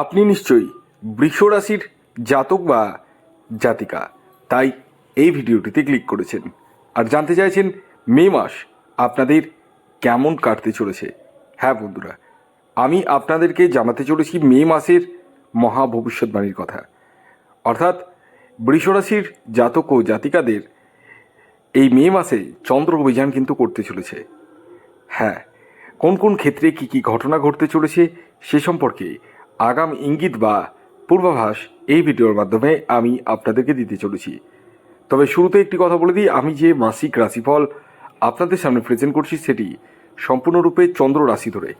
আপনি নিশ্চয়ই বৃষ রাশির জাতক বা জাতিকা, তাই এই ভিডিওটিতে ক্লিক করেছেন। আর জানতে চাইছেন মে মাস আপনাদের কেমন কাটতে চলেছে? হ্যাঁ বন্ধুরা, আমি আপনাদেরকে জানাতে চলেছি মে মাসের মহা ভবিষ্যৎবাণীর কথা। অর্থাৎ বৃষরাশির জাতক ও জাতিকাদের এই মে মাসে চন্দ্র অভিযান কিন্তু করতে চলেছে। হ্যাঁ কোন কোন ক্ষেত্রে কি কি ঘটনা ঘটতে চলেছে সে সম্পর্কে আগাম ইঙ্গিত বা পূর্বাভাস এই ভিডিওর মাধ্যমে আমি আপনাদেরকে দিতে চলেছি। তবে শুরুতে একটি কথা বলে দিই, আমি যে মাসিক রাশিফল আপনাদের সামনে প্রেজেন্ট করছি সেটি সম্পূর্ণরূপে চন্দ্র রাশি ধরে।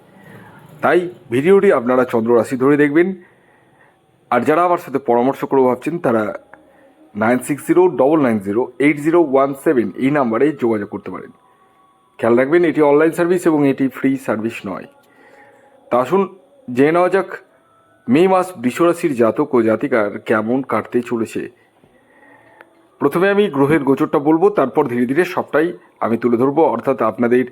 তাই ভিডিওটি আপনারা চন্দ্র রাশি ধরে দেখবেন। আর যারা আমার সাথে পরামর্শ করে ভাবছেন, তারা nine six zero double nine zero eight zero one seven এই নাম্বারে যোগাযোগ করতে পারেন। খেয়াল রাখবেন, এটি অনলাইন সার্ভিস এবং এটি ফ্রি সার্ভিস নয়। তা আসুন, জেনে নেওয়া যাক মে মাস বৃষরাশির জাতক ও জাতিকার কেমন কাটতে চলেছে? প্রথমে আমি গ্রহের গোচরটা বলব, তারপর ধীরে ধীরে সবটাই আমি তুলে ধরবো। অর্থাৎ আপনাদের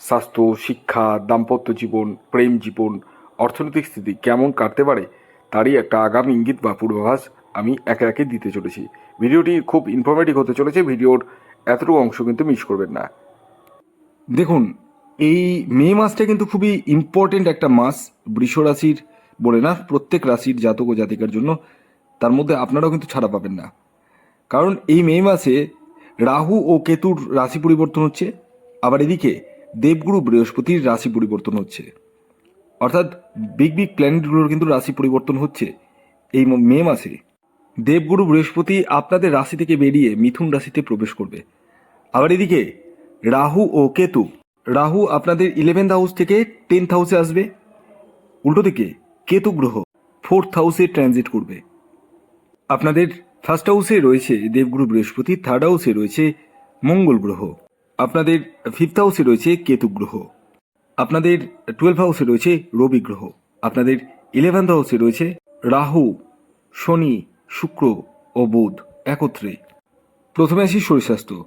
স্বাস্থ্য, শিক্ষা, দাম্পত্য জীবন, প্রেম জীবন, অর্থনৈতিক স্থিতি কেমন কাটতে পারে, তারই একটা আগাম ইঙ্গিত বা পূর্বাভাস আমি একে একে দিতে চলেছি। ভিডিওটি খুব ইনফরমেটিভ হতে চলেছে, ভিডিওর এতটুকু অংশ কিন্তু মিস করবেন না। দেখুন, এই মে মাসটা কিন্তু খুবই ইম্পর্টেন্ট একটা মাস বৃষ রাশির বলে না প্রত্যেক রাশির জাতক ও জাতিকার জন্য তার মধ্যে আপনারাও কিন্তু ছাড়া পাবেন না। কারণ এই মে মাসে রাহু ও কেতুর রাশি পরিবর্তন হচ্ছে, আবার এদিকে দেবগুরু বৃহস্পতির রাশি পরিবর্তন হচ্ছে। অর্থাৎ বিগ বিগ প্ল্যানেটগুলোর কিন্তু রাশি পরিবর্তন হচ্ছে এই ম- মাসে। দেবগুরু বৃহস্পতি আপনাদের রাশি থেকে বেরিয়ে মিথুন রাশিতে প্রবেশ করবে। আবার এদিকে রাহু ও কেতু, রাহু আপনাদের ইলেভেন্থ হাউস থেকে টেন্থ হাউসে আসবে। উল্টো দিকে কেতু গ্রহ ফোর্থ হাউসে ট্রানজিট করবে। আপনাদের ফার্স্ট হাউসে রয়েছে দেবগুরু বৃহস্পতি, থার্ড হাউসে রয়েছে মঙ্গল গ্রহ। আপনাদের ফিফথ হাউসে রয়েছে কেতু গ্রহ আপনাদের টুয়েলভ হাউসে রয়েছে রবি গ্রহ। আপনাদের ইলেভেন্থ হাউসে রয়েছে রাহু, শনি, শুক্র ও বুধ একত্রে। প্রথমে আসি শরীর স্বাস্থ্য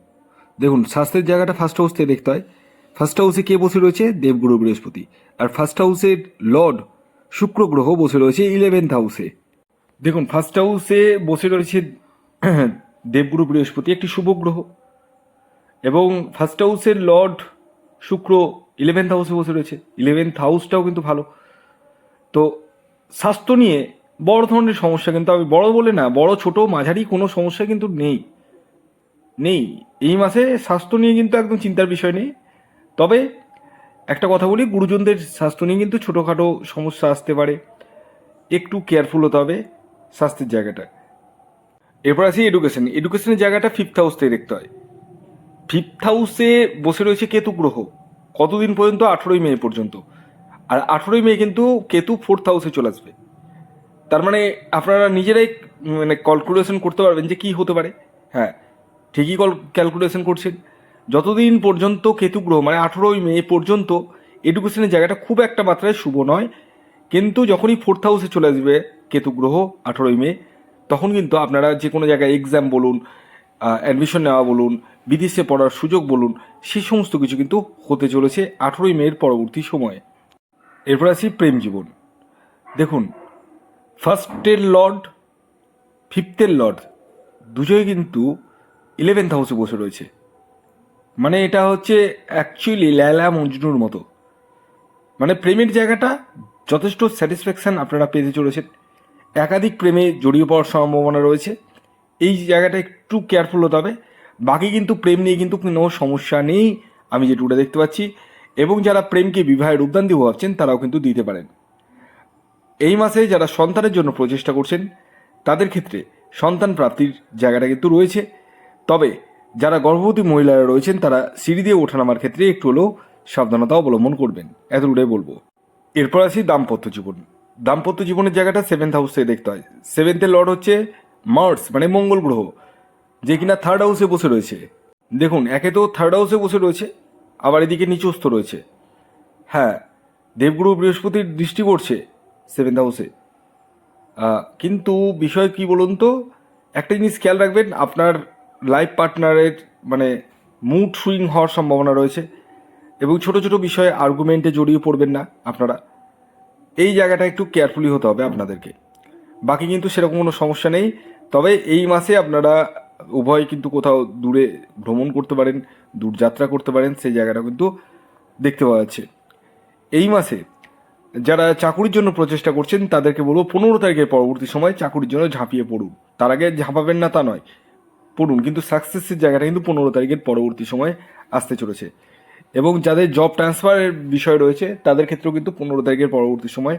দেখুন, স্বাস্থ্যের জায়গাটা ফার্স্ট হাউস থেকে দেখতে হয়। ফার্স্ট হাউসে কে বসে রয়েছে? দেবগুরু বৃহস্পতি। আর ফার্স্ট হাউসের লর্ড শুক্র গ্রহ বসে রয়েছে ইলেভেন্থ হাউসে দেখুন ফার্স্ট হাউসে বসে রয়েছে, দেবগুরু বৃহস্পতি, একটি শুভ গ্রহ। এবং ফার্স্ট হাউসের লর্ড শুক্র ইলেভেন্থ হাউসে বসে রয়েছে। ইলেভেন্থ হাউসটাও কিন্তু ভালো। তো স্বাস্থ্য নিয়ে বড় ধরনের সমস্যা কিন্তু, আমি বড় বলে না, বড়, ছোট, মাঝারি কোনো সমস্যা কিন্তু নেই। নেই। এই মাসে স্বাস্থ্য নিয়ে কিন্তু একদম চিন্তার বিষয় নেই। তবে একটা কথা বলি, গুরুজনদের স্বাস্থ্য নিয়ে কিন্তু ছোটোখাটো সমস্যা আসতে পারে। একটু কেয়ারফুল হতে হবে স্বাস্থ্যের জায়গাটা। এরপর আসি এডুকেশন এডুকেশনের জায়গাটা ফিফথ হাউস থেকে দেখতে হয়। ফিফথ হাউসে বসে রয়েছে কেতু গ্রহ। কতদিন পর্যন্ত? আঠেরোই মে পর্যন্ত। আর আঠেরোই মে কিন্তু কেতু ফোর্থ হাউসে চলে আসবে। তার মানে আপনারা নিজেরাই মানে ক্যালকুলেশন করতে পারবেন যে কি হতে পারে। হ্যাঁ ঠিকই কল ক্যালকুলেশন করছেন। যতদিন পর্যন্ত কেতু গ্রহ মানে আঠেরোই মে পর্যন্ত এডুকেশনের জায়গাটা খুব একটা মাত্রায় শুভ নয়, কিন্তু যখনই ফোর্থ হাউসে চলে আসবে কেতু গ্রহ আঠেরোই মে, তখন কিন্তু আপনারা যে কোনো জায়গায় এক্সাম বলুন অ্যাডমিশন নেওয়া বলুন, বিদেশে পড়ার সুযোগ বলুন সেই সমস্ত কিছু কিন্তু হতে চলেছে আঠেরোই মের পরবর্তী সময়ে। এরপর আসি প্রেম জীবন। দেখুন ফার্স্টের লর্ড ফিফথের লর্ড দুজোই কিন্তু ইলেভেন্থ হাউসে বসে রয়েছে। মানে এটা হচ্ছে অ্যাকচুয়ালি ল্যালা মজনুর মতো। মানে প্রেমের জায়গাটা যথেষ্ট স্যাটিসফ্যাকশান আপনারা পেতে চলেছেন। একাধিক প্রেমে জড়িয়ে পড়ার সম্ভাবনা রয়েছে। এই জায়গাটা একটু কেয়ারফুল হতে হবে। বাকি কিন্তু প্রেম নিয়ে কিন্তু কোনো সমস্যা নেই, আমি যেটুকুটা দেখতে পাচ্ছি। এবং যারা প্রেমকে বিবাহের রূপদান দিয়ে ভাবছেন, তারাও কিন্তু দিতে পারেন। এই মাসে যারা সন্তানের জন্য প্রচেষ্টা করছেন, তাদের ক্ষেত্রে সন্তান প্রাপ্তির জায়গাটা কিন্তু রয়েছে। তবে যারা গর্ভবতী মহিলারা রয়েছেন, তারা সিঁড়ি দিয়ে ওঠানামার ক্ষেত্রে একটু হলেও সাবধানতা অবলম্বন করবেন। এতটুকুটাই বলব। এরপর আসি দাম্পত্য জীবন। দাম্পত্য জীবনের জায়গাটা সেভেন্থ হাউস থেকে দেখতে হয়। সেভেন্থের লর্ড হচ্ছে মার্স মানে মঙ্গল গ্রহ, যে কিনা থার্ড হাউসে বসে রয়েছে। দেখুন, একে তো থার্ড হাউসে বসে রয়েছে, আবার এদিকে নিচস্থ রয়েছে। হ্যাঁ দেবগুরু বৃহস্পতির দৃষ্টি পড়ছে সেভেন্থ হাউসে কিন্তু বিষয় কি বলুন তো? একটা জিনিস খেয়াল রাখবেন, আপনার লাইফ পার্টনারের মানে মুড সুইং হওয়ার সম্ভাবনা রয়েছে এবং ছোট ছোট বিষয়ে আর্গুমেন্টে জড়িয়ে পড়বেন না আপনারা। এই জায়গাটা একটু কেয়ারফুলি হতে হবে আপনাদেরকে। বাকি কিন্তু সেরকম কোনো সমস্যা নেই। তবে এই মাসে আপনারা উভয় কিন্তু কোথাও দূরে ভ্রমণ করতে পারেন দূর যাত্রা করতে পারেন, সেই জায়গাটা কিন্তু দেখতে পাওয়া যাচ্ছে। এই মাসে যারা চাকুরির জন্য প্রচেষ্টা করছেন, তাদেরকে বলব পনেরো তারিখের পরবর্তী সময় চাকুরির জন্য ঝাঁপিয়ে পড়ুন। তার আগে ঝাঁপাবেন না তা নয়। পড়ুন, কিন্তু সাকসেসের জায়গাটা কিন্তু পনেরো তারিখের পরবর্তী সময় আসতে চলেছে। এবং যাদের জব ট্রান্সফারের বিষয় রয়েছে, তাদের ক্ষেত্রেও কিন্তু পনেরো তারিখের পরবর্তী সময়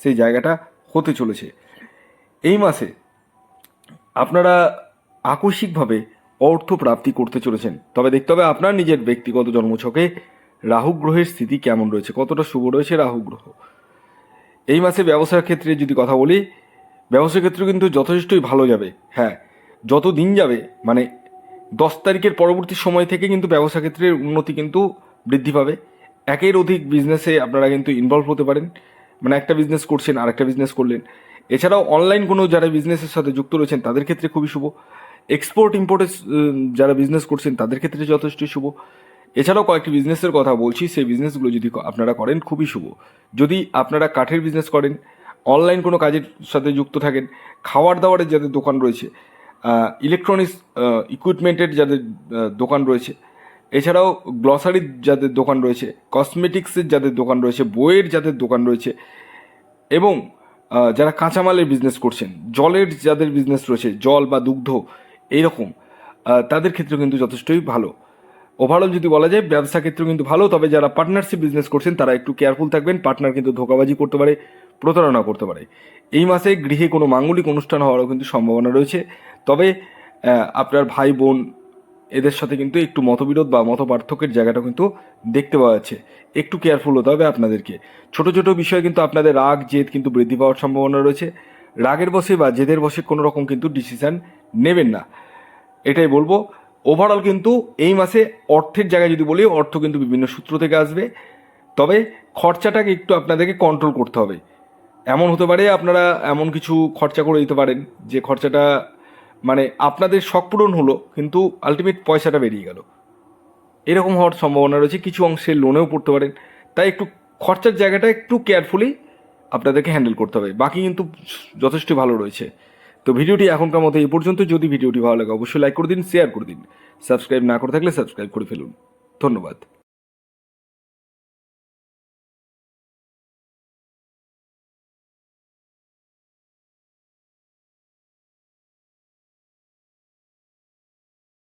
সেই জায়গাটা হতে চলেছে। এই মাসে আপনারা আকস্মিকভাবে অর্থ প্রাপ্তি করতে চলেছেন। তবে দেখতে হবে আপনার নিজের ব্যক্তিগত জন্মছকে, রাহু গ্রহের স্থিতি কেমন রয়েছে, কতটা শুভ রয়েছে রাহু গ্রহ। এই মাসে ব্যবসার ক্ষেত্রে যদি কথা বলি, ব্যবসার ক্ষেত্রে কিন্তু যথেষ্টই ভালো যাবে। হ্যাঁ যত দিন যাবে মানে দশ তারিখের পরবর্তী সময় থেকে কিন্তু ব্যবসা ক্ষেত্রের উন্নতি কিন্তু বৃদ্ধি পাবে। একের অধিক বিজনেসে আপনারা কিন্তু ইনভলভ হতে পারেন। মানে একটা বিজনেস করছেন আর একটা বিজনেস করলেন। এছাড়াও অনলাইন কোনো যারা বিজনেসের সাথে যুক্ত রয়েছেন, তাদের ক্ষেত্রে খুবই শুভ। এক্সপোর্ট ইম্পোর্টের যারা বিজনেস করছেন, তাদের ক্ষেত্রে যথেষ্টই শুভ। এছাড়াও কয়েকটি বিজনেসের কথা বলছি, সেই বিজনেসগুলো যদি আপনারা করেন, খুবই শুভ। যদি আপনারা কাঠের বিজনেস করেন অনলাইন কোনো কাজের সাথে যুক্ত থাকেন, খাওয়ার দাওয়ারের যাদের দোকান রয়েছে ইলেকট্রনিক্স ইকুইপমেন্টের যাদের দোকান রয়েছে। এছাড়াও গ্লসারির যাদের দোকান রয়েছে কসমেটিক্সের যাদের দোকান রয়েছে, বইয়ের যাদের দোকান রয়েছে, এবং যারা কাঁচামালের বিজনেস করছেন, জলের যাদের বিজনেস রয়েছে, জল বা দুগ্ধ, এইরকম তাদের ক্ষেত্রে কিন্তু যথেষ্টই ভালো। ওভারঅল যদি বলা যায়, ব্যবসা ক্ষেত্রে কিন্তু ভালো। তবে যারা পার্টনারশিপ বিজনেস করছেন, তারা একটু কেয়ারফুল থাকবেন। পার্টনার কিন্তু ধোকাবাজি করতে পারে, প্রতারণা করতে পারে। এই মাসে গৃহে কোনো মাঙ্গলিক অনুষ্ঠান হওয়ারও কিন্তু সম্ভাবনা রয়েছে। তবে আপনার ভাই, বোন, এদের সাথে কিন্তু একটু মতবিরোধ বা মত পার্থক্যের জায়গাটা কিন্তু দেখতে পাওয়া যাচ্ছে। একটু কেয়ারফুল হতে হবে আপনাদেরকে। ছোট ছোট বিষয়ে কিন্তু আপনাদের রাগ, জেদ কিন্তু বৃদ্ধি পাওয়ার সম্ভাবনা রয়েছে। রাগের বসে বা জেদের বসে কোনো রকম কিন্তু ডিসিশান নেবেন না। এটাই বলব। ওভারঅল কিন্তু এই মাসে অর্থের জায়গায় যদি বলি, অর্থ কিন্তু বিভিন্ন সূত্র থেকে আসবে। তবে খরচাটাকে একটু আপনাদেরকে কন্ট্রোল করতে হবে। এমন হতে পারে আপনারা এমন কিছু খরচা করে দিতে পারেন, যে খরচাটা মানে আপনাদের শখ পূরণ হলো, কিন্তু আলটিমেট পয়সাটা বেরিয়ে গেল। এরকম হওয়ার সম্ভাবনা রয়েছে, কিছু অংশে লোনেও পড়তে পারেন। তাই একটু খরচার জায়গাটা একটু কেয়ারফুলি আপনাদেরকে হ্যান্ডেল করতে হবে। বাকি কিন্তু যথেষ্ট ভালো রয়েছে। তো ভিডিওটি এখনকার মতো এই পর্যন্ত। যদি ভিডিওটি ভালো লাগে, অবশ্যই লাইক করে দিন শেয়ার করে দিন। সাবস্ক্রাইব না করে থাকলে সাবস্ক্রাইব করে ফেলুন। ধন্যবাদ।